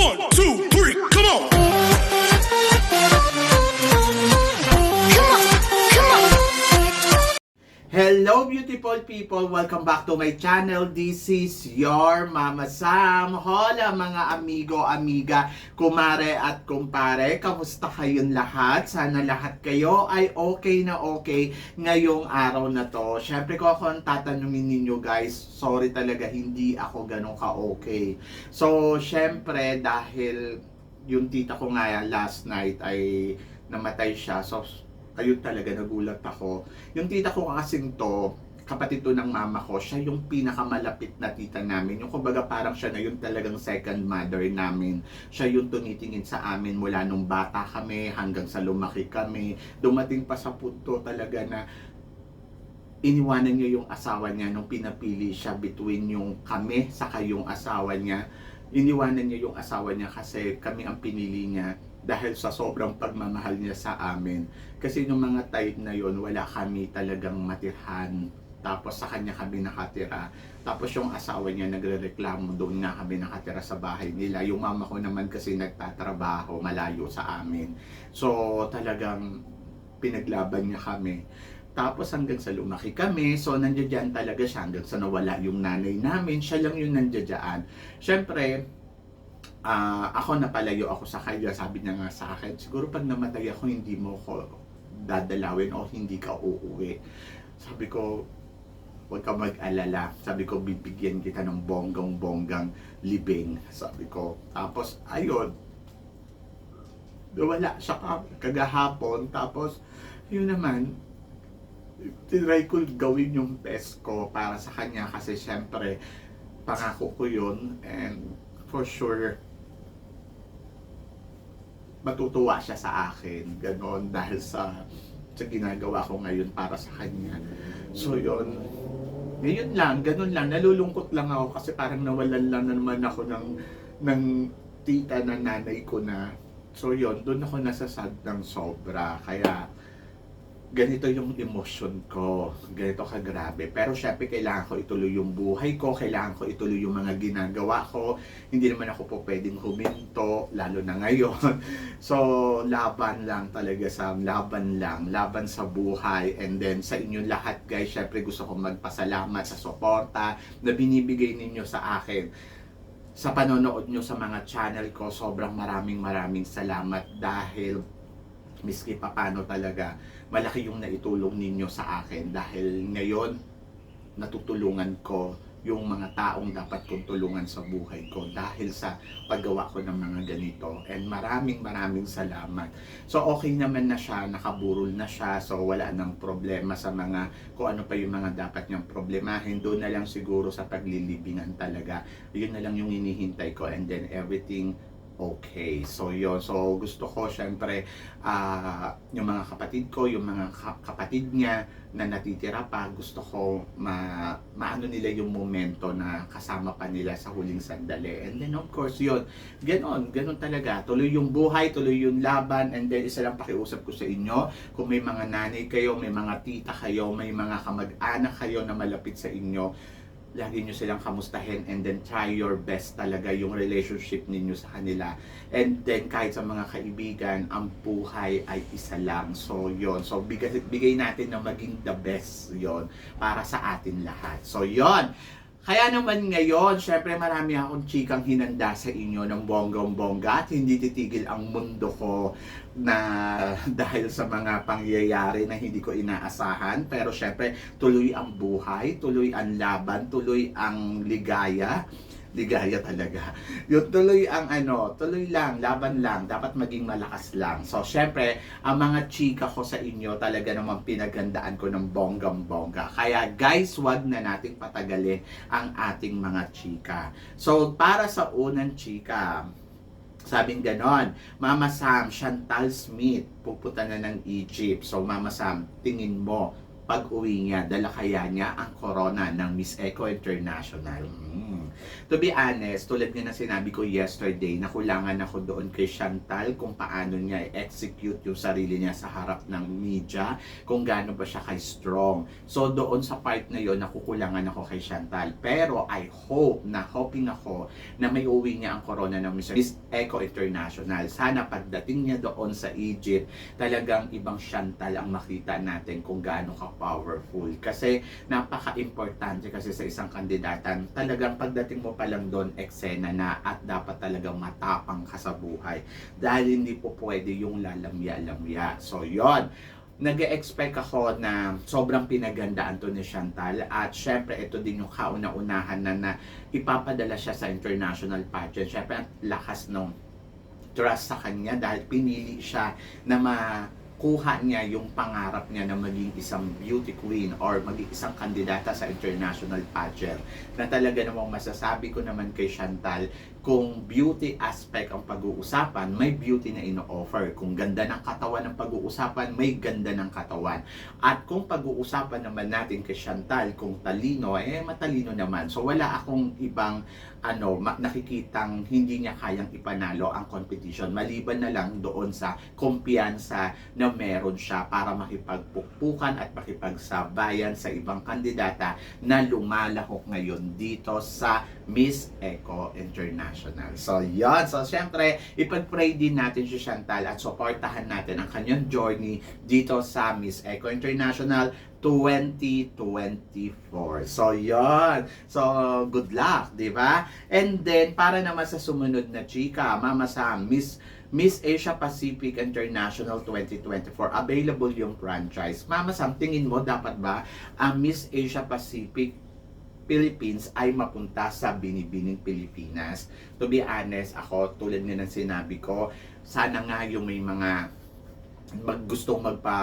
One, two, Hello beautiful people! Welcome back to my channel. This is your Mama Sam. Hola mga amigo, amiga, kumare at kumpare. Kamusta kayong lahat? Sana lahat kayo ay okay na okay ngayong araw na to. Syempre ko ako ang tatanungin ninyo guys. Sorry talaga hindi ako ganun ka-okay. So syempre dahil yung tita ko nga last night ay namatay siya. So ayun talaga nagulat ako. Yung tita ko kasing to, kapatid to ng mama ko, siya yung pinakamalapit na tita namin. Yung kumbaga parang siya na yung talagang second mother namin. Siya yung tunitingin sa amin mula nung bata kami hanggang sa lumaki kami. Dumating pa sa punto talaga na iniwanan niya yung asawa niya nung pinapili siya between yung kami saka yung asawa niya. Iniwanan niya yung asawa niya kasi kami ang pinili niya dahil sa sobrang pagmamahal niya sa amin. Kasi nung mga time na yon wala kami talagang matirhan. Tapos sa kanya kami nakatira. Tapos yung asawa niya nagrereklamo doon na kami nakatira sa bahay nila. Yung mama ko naman kasi nagtatrabaho malayo sa amin. So talagang pinaglaban niya kami. Tapos hanggang sa lumaki kami, so nandiyan talaga siya hanggang sa nawala yung nanay namin, siya lang yung nandiyan. Siyempre, ah ako napalayo ako sa kanya, sabi niya nga sa akin, siguro pag namatay ako, hindi mo ko dadalawin o hindi ka uuwi. Sabi ko, huwag ka mag-alala. Sabi ko, bibigyan kita ng bonggang-bonggang libing. Sabi ko, tapos ayun, wala siya ka- kagahapon. Tapos, yun naman, tinry ko gawin yung best ko para sa kanya kasi syempre, pangako ko yun and for sure, matutuwa siya sa akin. Ganon dahil sa sa ginagawa ko ngayon para sa kanya. So yun, ngayon lang, ganun lang, nalulungkot lang ako kasi parang nawalan lang na naman ako ng, ng tita na nanay ko na. So yun, doon ako nasasad ng sobra. Kaya, ganito yung emosyon ko, ganito kagrabe. Pero syempre kailangan ko ituloy yung buhay ko, kailangan ko ituloy yung mga ginagawa ko. Hindi naman ako po pwedeng huminto, lalo na ngayon. So, laban lang talaga sa laban lang, laban sa buhay. And then sa inyong lahat guys, syempre gusto ko magpasalamat sa suporta na binibigay ninyo sa akin sa panonood nyo sa mga channel ko, sobrang maraming maraming salamat dahil miski pa paano talaga malaki yung naitulong ninyo sa akin dahil ngayon natutulungan ko yung mga taong dapat kong tulungan sa buhay ko dahil sa paggawa ko ng mga ganito. And maraming maraming salamat. So okay naman na siya nakaburol na siya. So wala nang problema sa mga kung ano pa yung mga dapat niyang problemahin. Doon na lang siguro sa paglilibingan talaga. Yun na lang yung hinihintay ko. And then everything okay. So yun, so gusto ko syempre ah, yung mga kapatid ko, yung mga ka- kapatid niya na natitira pa, gusto ko ma maano nila yung momento na kasama pa nila sa huling sandali. And then of course yun, ganon, ganon talaga. Tuloy yung buhay, tuloy yung laban, and then isa lang pakiusap ko sa inyo, kung may mga nanay kayo, may mga tita kayo, may mga kamag-anak kayo na malapit sa inyo, lagi nyo silang kamustahin and then try your best talaga yung relationship ninyo sa kanila. And then kahit sa mga kaibigan, ang buhay ay isa lang. So yon So bigay, bigay natin na maging the best yon para sa atin lahat. So yon kaya naman ngayon, syempre marami akong chikang hinanda sa inyo ng bonggong-bongga at hindi titigil ang mundo ko na dahil sa mga pangyayari na hindi ko inaasahan. Pero syempre, tuloy ang buhay, tuloy ang laban, tuloy ang ligaya. Ligaya talaga. Yung tuloy ang ano, tuloy lang, laban lang, dapat maging malakas lang. So, syempre, ang mga chika ko sa inyo talaga naman pinagandaan ko ng bonggam-bongga. Kaya guys, wag na nating patagalin ang ating mga chika. So, para sa unang chika, Sabing ganon, Mama Sam, Chantal Smith, pupunta na ng Egypt. So, Mama Sam, tingin mo, pag-uwi niya, dala kaya niya ang corona ng Miss Eco International. Hmm. To be honest, tulad nga na sinabi ko yesterday, nakulangan ako doon kay Chantal kung paano niya i-execute yung sarili niya sa harap ng media, kung gaano ba siya kay strong. So doon sa part na yon nakukulangan ako kay Chantal. Pero I hope na hoping ako na may uwi niya ang corona ng Miss Eco International. Sana pagdating niya doon sa Egypt, talagang ibang Chantal ang makita natin kung gaano ka-powerful. Kasi napaka-importante kasi sa isang kandidatan, talagang pagdating mo pa lang doon, eksena na at dapat talagang matapang ka sa buhay. Dahil hindi po pwede yung lalamya-lamya. So, yon nag expect ako na sobrang pinagandaan to ni Chantal at syempre ito din yung kauna-unahan na, na ipapadala siya sa international pageant. Syempre lakas ng trust sa kanya dahil pinili siya na makuha niya yung pangarap niya na maging isang beauty queen or maging isang kandidata sa international pageant. Na talaga namang masasabi ko naman kay Chantal, kung beauty aspect ang pag-uusapan, may beauty na ino-offer. Kung ganda ng katawan ang pag-uusapan, may ganda ng katawan. At kung pag-uusapan naman natin kay Chantal, kung talino, eh matalino naman. So wala akong ibang ano, nakikitang hindi niya kayang ipanalo ang competition. Maliban na lang doon sa kumpiyansa na meron siya para makipagpukpukan at makipagsabayan sa ibang kandidata na lumalahok ngayon dito sa Miss Eco International. So, yon So, syempre, ipag-pray din natin si Chantal at supportahan natin ang kanyang journey dito sa Miss Eco International 2024. So, yon So, good luck, di ba? And then, para naman sa sumunod na chika, Mama Sam, Miss Miss Asia Pacific International 2024. Available yung franchise. Mama Sam, tingin mo dapat ba ang Miss Asia Pacific Philippines ay mapunta sa binibining Pilipinas. To be honest, ako tulad nga ng sinabi ko, sana nga yung may mga mag gustong magpa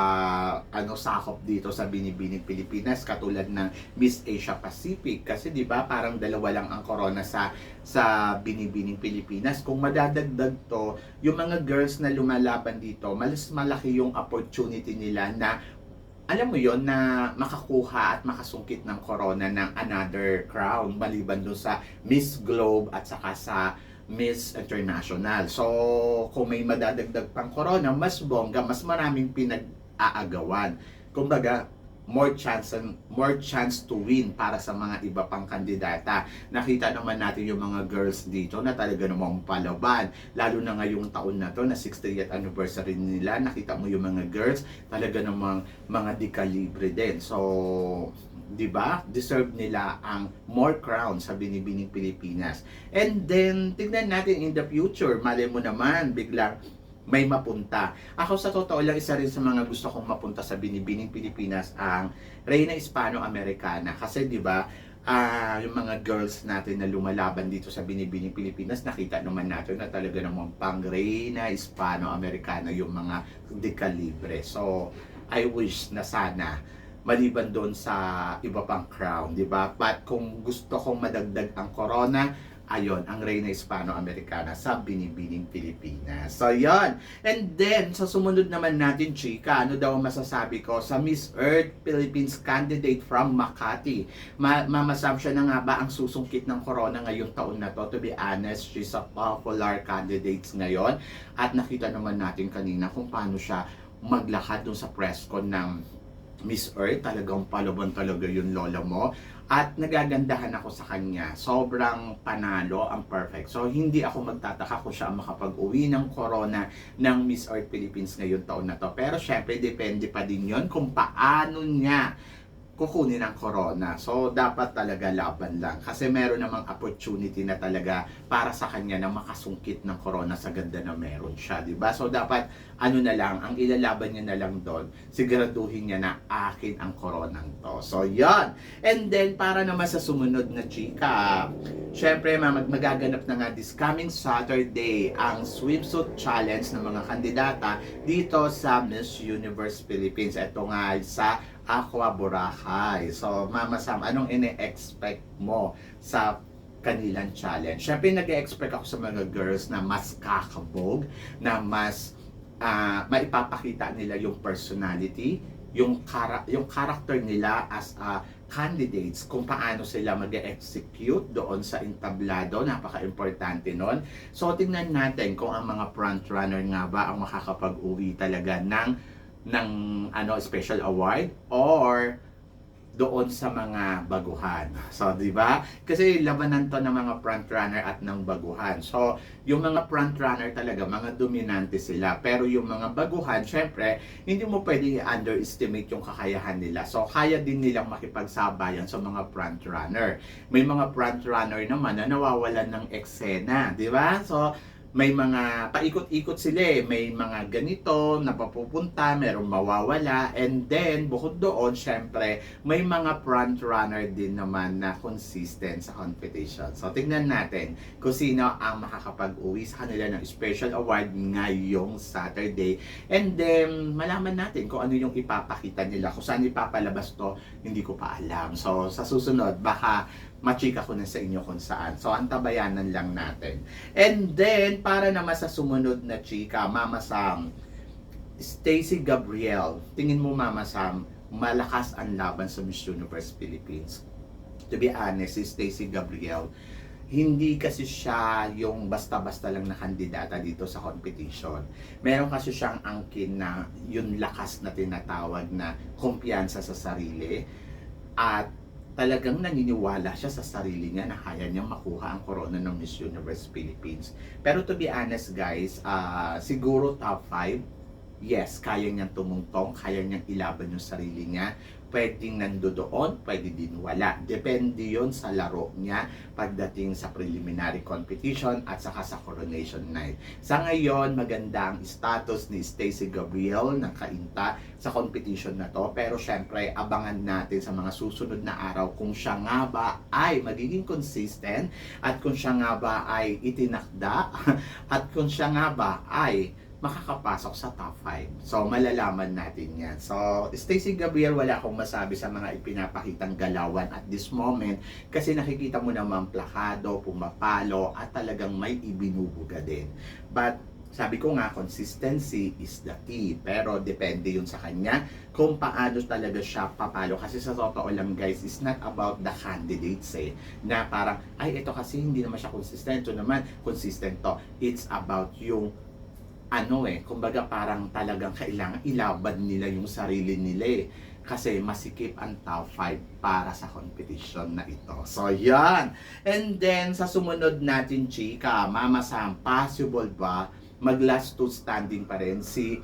ano sakop dito sa binibining Pilipinas katulad ng Miss Asia Pacific kasi 'di ba parang dalawa lang ang corona sa sa binibining Pilipinas kung madadagdag to yung mga girls na lumalaban dito mas malaki yung opportunity nila na alam mo yon na makakuha at makasungkit ng corona ng another crown maliban doon sa Miss Globe at saka sa Miss International. So, kung may madadagdag pang corona, mas bongga, mas maraming pinag-aagawan. Kumbaga, more chance more chance to win para sa mga iba pang kandidata. Nakita naman natin yung mga girls dito na talaga namang palaban. Lalo na ngayong taon na to na 60th anniversary nila, nakita mo yung mga girls talaga namang mga di-calibre din. So, 'di ba? Deserve nila ang more crown sa binibining Pilipinas. And then tignan natin in the future, mali mo naman biglang may mapunta. Ako sa totoo lang, isa rin sa mga gusto kong mapunta sa binibining Pilipinas ang Reina Hispano-Americana. Kasi di ba, ah yung mga girls natin na lumalaban dito sa binibining Pilipinas, nakita naman natin na talaga namang pang Reina Hispano-Americana yung mga dekalibre. So, I wish na sana maliban doon sa iba pang crown, di ba? But kung gusto kong madagdag ang corona, ayon ang Reina Hispano-Americana sa Binibining Pilipinas. So, yon. And then, sa sumunod naman natin, chika, ano daw masasabi ko sa Miss Earth Philippines candidate from Makati. Ma mamasam siya na nga ba ang susungkit ng corona ngayong taon na to? To be honest, she's a popular candidate ngayon. At nakita naman natin kanina kung paano siya maglakad dun sa press con ng Miss Earth, talagang palaban talaga yung lola mo. At nagagandahan ako sa kanya. Sobrang panalo, ang perfect. So, hindi ako magtataka kung siya ang makapag-uwi ng corona ng Miss Earth Philippines ngayon taon na to. Pero syempre, depende pa din yon kung paano niya kukunin ang corona. So, dapat talaga laban lang. Kasi meron namang opportunity na talaga para sa kanya na makasungkit ng corona sa ganda na meron siya. di ba So, dapat ano na lang, ang ilalaban niya na lang doon, siguraduhin niya na akin ang koronang to. So, yon And then, para naman sa sumunod na chika, syempre, mag magaganap na nga this coming Saturday ang swimsuit challenge ng mga kandidata dito sa Miss Universe Philippines. Ito nga sa Aqua Boracay. So, Mama Sam, anong ine-expect mo sa kanilang challenge? Siyempre, nag-expect ako sa mga girls na mas kakabog, na mas uh, maipapakita nila yung personality, yung kara- yung character nila as a candidates kung paano sila mag-execute doon sa entablado, napaka-importante nun. So tingnan natin kung ang mga front runner nga ba ang makakapag-uwi talaga ng ng ano special award or doon sa mga baguhan. So, di ba? Kasi labanan to ng mga front runner at ng baguhan. So, yung mga front runner talaga, mga dominante sila. Pero yung mga baguhan, syempre, hindi mo pwede underestimate yung kakayahan nila. So, kaya din nilang makipagsabayan sa mga front runner. May mga front runner naman na nawawalan ng eksena, di ba? So, may mga paikot-ikot sila eh. May mga ganito na papupunta, merong mawawala. And then, bukod doon, syempre, may mga front runner din naman na consistent sa competition. So, tingnan natin kung sino ang makakapag-uwi sa kanila ng special award ngayong Saturday. And then, malaman natin kung ano yung ipapakita nila. Kung saan ipapalabas to, hindi ko pa alam. So, sa susunod, baka machika ko na sa inyo kung saan. So, antabayanan lang natin. And then, para naman sa sumunod na chika, Mama Sam, Stacy Gabriel, tingin mo Mama Sam, malakas ang laban sa Miss Universe Philippines. To be honest, si Stacy Gabriel, hindi kasi siya yung basta-basta lang na kandidata dito sa competition. Meron kasi siyang angkin na yung lakas na tinatawag na kumpiyansa sa sarili at talagang naniniwala siya sa sarili niya na kaya niyang makuha ang corona ng Miss Universe Philippines. Pero to be honest guys, ah, siguro top 5, yes, kaya niyang tumungtong, kaya niyang ilaban yung sarili niya. Pwedeng nando doon, pwede din wala. Depende yon sa laro niya pagdating sa preliminary competition at saka sa coronation night. Sa ngayon, maganda ang status ni Stacey Gabriel ng Kainta sa competition na to. Pero syempre, abangan natin sa mga susunod na araw kung siya nga ba ay magiging consistent at kung siya nga ba ay itinakda at kung siya nga ba ay makakapasok sa top 5. So, malalaman natin yan. So, Stacey Gabriel, wala akong masabi sa mga ipinapakitang galawan at this moment kasi nakikita mo naman plakado, pumapalo at talagang may ibinubuga din. But, sabi ko nga, consistency is the key. Pero depende yun sa kanya kung paano talaga siya papalo. Kasi sa totoo lang guys, it's not about the candidates eh. Na parang, ay ito kasi hindi naman siya consistent. Ito naman, consistent to. It's about yung ano eh, kumbaga parang talagang kailangan ilaban nila yung sarili nila eh. Kasi masikip ang top 5 para sa competition na ito. So, yan. And then, sa sumunod natin, chika, Mama Sam, possible ba mag last two standing pa rin si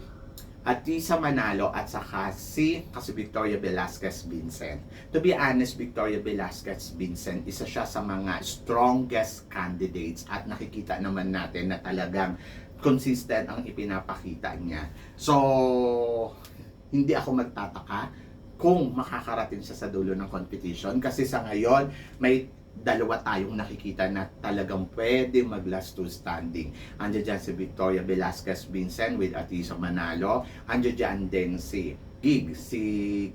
Atisa Manalo at saka si kasi Victoria Velasquez Vincent. To be honest, Victoria Velasquez Vincent, isa siya sa mga strongest candidates at nakikita naman natin na talagang consistent ang ipinapakita niya. So, hindi ako magtataka kung makakarating siya sa dulo ng competition kasi sa ngayon may dalawa tayong nakikita na talagang pwede mag last two standing. Andiyan dyan si Victoria Velasquez Vincent with Atisa Manalo. Andiyan dyan din si Gig, si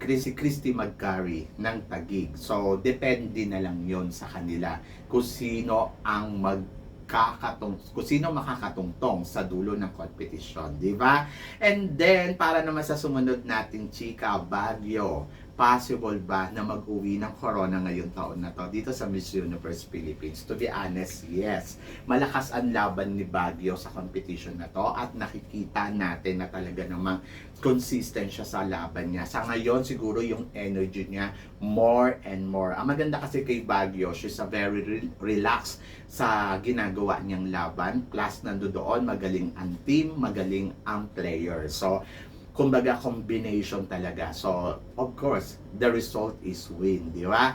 Chrissy Christy Magcari ng Tagig. So, depende na lang yon sa kanila kung sino ang mag kakatung kung sino makakatungtong sa dulo ng competition, di ba? And then para naman sa sumunod nating chika Baguio, possible ba na mag-uwi ng corona ngayong taon na to dito sa Miss Universe Philippines? To be honest, yes. Malakas ang laban ni Baguio sa competition na to at nakikita natin na talaga namang consistent siya sa laban niya. Sa ngayon, siguro yung energy niya more and more. Ang maganda kasi kay Baguio, she's a very re- relaxed sa ginagawa niyang laban. Plus, nando doon, magaling ang team, magaling ang player. So, kumbaga combination talaga. So, of course, the result is win, di ba?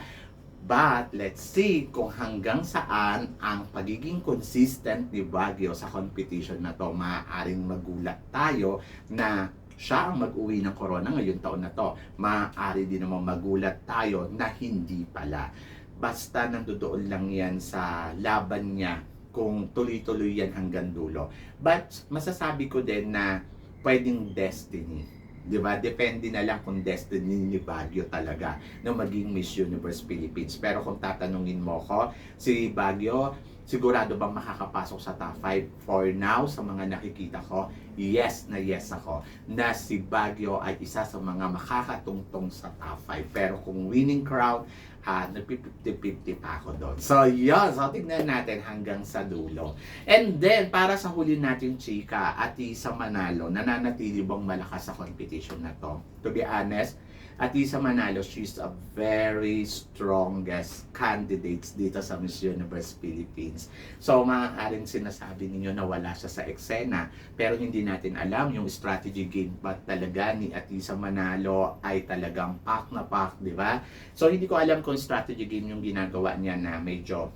But, let's see kung hanggang saan ang pagiging consistent ni Baguio sa competition na to. Maaaring magulat tayo na siya ang mag-uwi ng corona ngayon taon na to. Maaari din naman magulat tayo na hindi pala. Basta nandoon lang yan sa laban niya kung tuloy-tuloy yan hanggang dulo. But masasabi ko din na pwedeng destiny. Di ba? Depende na lang kung destiny ni Baguio talaga na maging Miss Universe Philippines. Pero kung tatanungin mo ko, si Baguio, sigurado bang makakapasok sa top 5? For now, sa mga nakikita ko, yes na yes ako na si Baguio ay isa sa mga makakatungtong sa top 5. Pero kung winning crown, ha, nagpi-50-50 pa ako doon. So, yun. So, tignan natin hanggang sa dulo. And then, para sa huli natin, chika, at sa Manalo, nananatili bang malakas sa competition na to? To be honest, at Isa Manalo, she's a very strongest candidates dito sa Miss Universe Philippines. So, maaaring sinasabi ninyo na wala siya sa eksena, pero hindi natin alam yung strategy game ba talaga ni Atisa Manalo ay talagang pack na pack, di ba? So, hindi ko alam kung strategy game yung ginagawa niya na medyo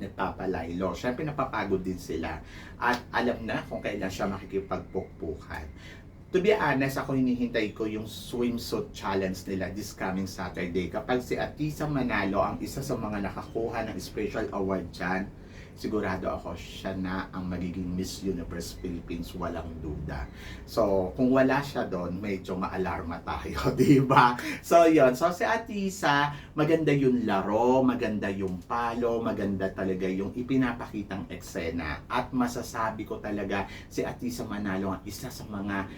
nagpapalaylo. Siyempre, napapagod din sila. At alam na kung kailan siya makikipagpukpukan. To be honest, ako hinihintay ko yung swimsuit challenge nila this coming Saturday. Kapag si Atisa Manalo ang isa sa mga nakakuha ng special award dyan, sigurado ako siya na ang magiging Miss Universe Philippines, walang duda. So, kung wala siya doon, medyo maalarma tayo, di ba? So, yon So, si Atisa, maganda yung laro, maganda yung palo, maganda talaga yung ipinapakitang eksena. At masasabi ko talaga, si Atisa Manalo ang isa sa mga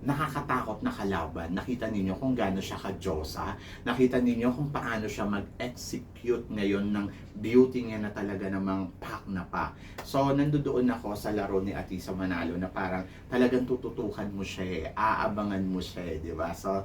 nakakatakot na kalaban. Nakita ninyo kung gaano siya ka-Diyosa. Nakita ninyo kung paano siya mag-execute ngayon ng beauty niya na talaga namang pak na pa. So, nandoon ako sa laro ni Atisa Manalo na parang talagang tututukan mo siya eh. Aabangan mo siya eh, di ba? So,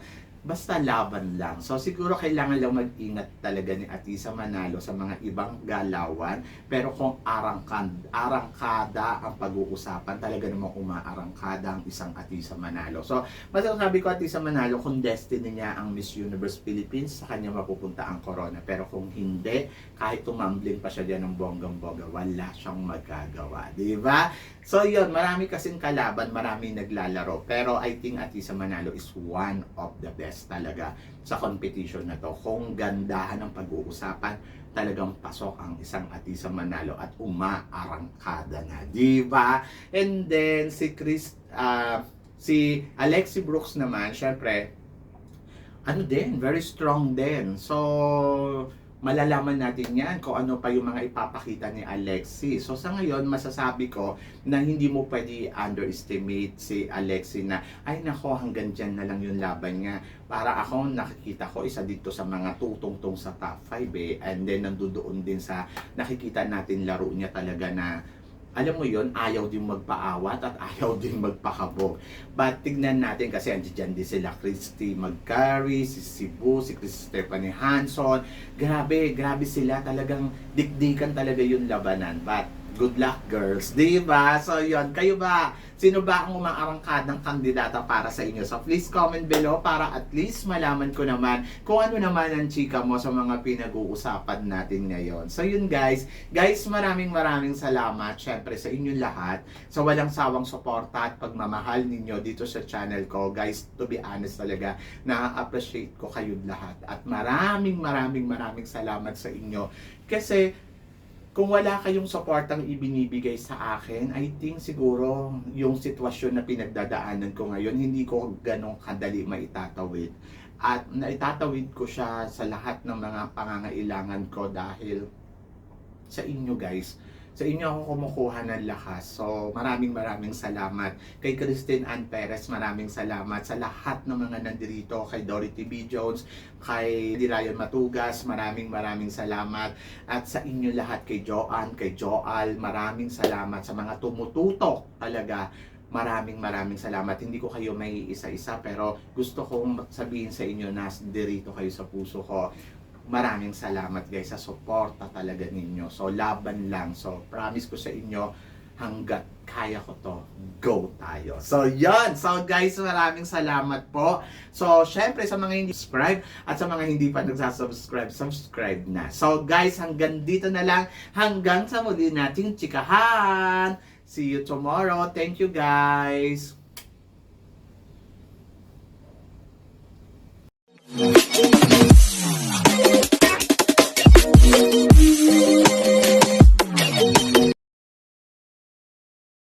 basta laban lang. So siguro kailangan lang mag-ingat talaga ni Atisa Manalo sa mga ibang galawan. Pero kung arangkan, arangkada ang pag-uusapan, talaga namang umaarangkada ang isang Atisa Manalo. So masasabi ko Atisa Manalo, kung destiny niya ang Miss Universe Philippines, sa kanya mapupunta ang corona. Pero kung hindi, kahit tumambling pa siya dyan ng bonggang-boga, wala siyang magagawa. Di ba? So yun, marami kasing kalaban, marami naglalaro. Pero I think Atisa Manalo is one of the best talaga sa competition na to. Kung gandahan ng pag-uusapan, talagang pasok ang isang Atisa Manalo at umaarangkada na. Di ba? And then si Chris, ah, si Alexi Brooks naman, syempre, ano din, very strong din. So, malalaman natin yan kung ano pa yung mga ipapakita ni Alexi. So sa ngayon, masasabi ko na hindi mo pwede underestimate si Alexi na ay nako hanggang dyan na lang yung laban niya. Para ako nakikita ko isa dito sa mga tutungtong sa top 5 eh. And then nandoon din sa nakikita natin laro niya talaga na alam mo yon ayaw din magpaawat at ayaw din magpakabog. But tignan natin kasi andiyan din sila Christy Magcari, si Cebu, si Chris Stephanie Hanson. Grabe, grabe sila talagang dikdikan talaga yung labanan. But good luck girls, di ba? So yon kayo ba? Sino ba ang umaarangkadang kandidata para sa inyo? So please comment below para at least malaman ko naman kung ano naman ang chika mo sa mga pinag-uusapan natin ngayon. So yun guys, guys maraming maraming salamat syempre sa inyong lahat sa walang sawang suporta at pagmamahal ninyo dito sa channel ko. Guys, to be honest talaga, na-appreciate ko kayo lahat at maraming maraming maraming salamat sa inyo kasi kung wala kayong suportang ibinibigay sa akin, I think siguro yung sitwasyon na pinagdadaanan ko ngayon, hindi ko ganong kadali maitatawid. At naitatawid ko siya sa lahat ng mga pangangailangan ko dahil sa inyo guys. Sa inyo ako kumukuha ng lakas. So maraming maraming salamat. Kay Christine Ann Perez, maraming salamat. Sa lahat ng mga nandirito, kay Dorothy B. Jones, kay Dirayon Matugas, maraming maraming salamat. At sa inyo lahat, kay Joanne, kay Joal, maraming salamat sa mga tumututok talaga maraming maraming salamat. Hindi ko kayo may isa-isa pero gusto kong sabihin sa inyo na dirito kayo sa puso ko. Maraming salamat guys sa suporta talaga ninyo. So laban lang. So promise ko sa inyo hanggat kaya ko to, go tayo. So, yon So, guys, maraming salamat po. So, syempre, sa mga hindi subscribe at sa mga hindi pa nagsasubscribe, subscribe na. So, guys, hanggang dito na lang. Hanggang sa muli nating chikahan. See you tomorrow. Thank you, guys. Thank Thank you.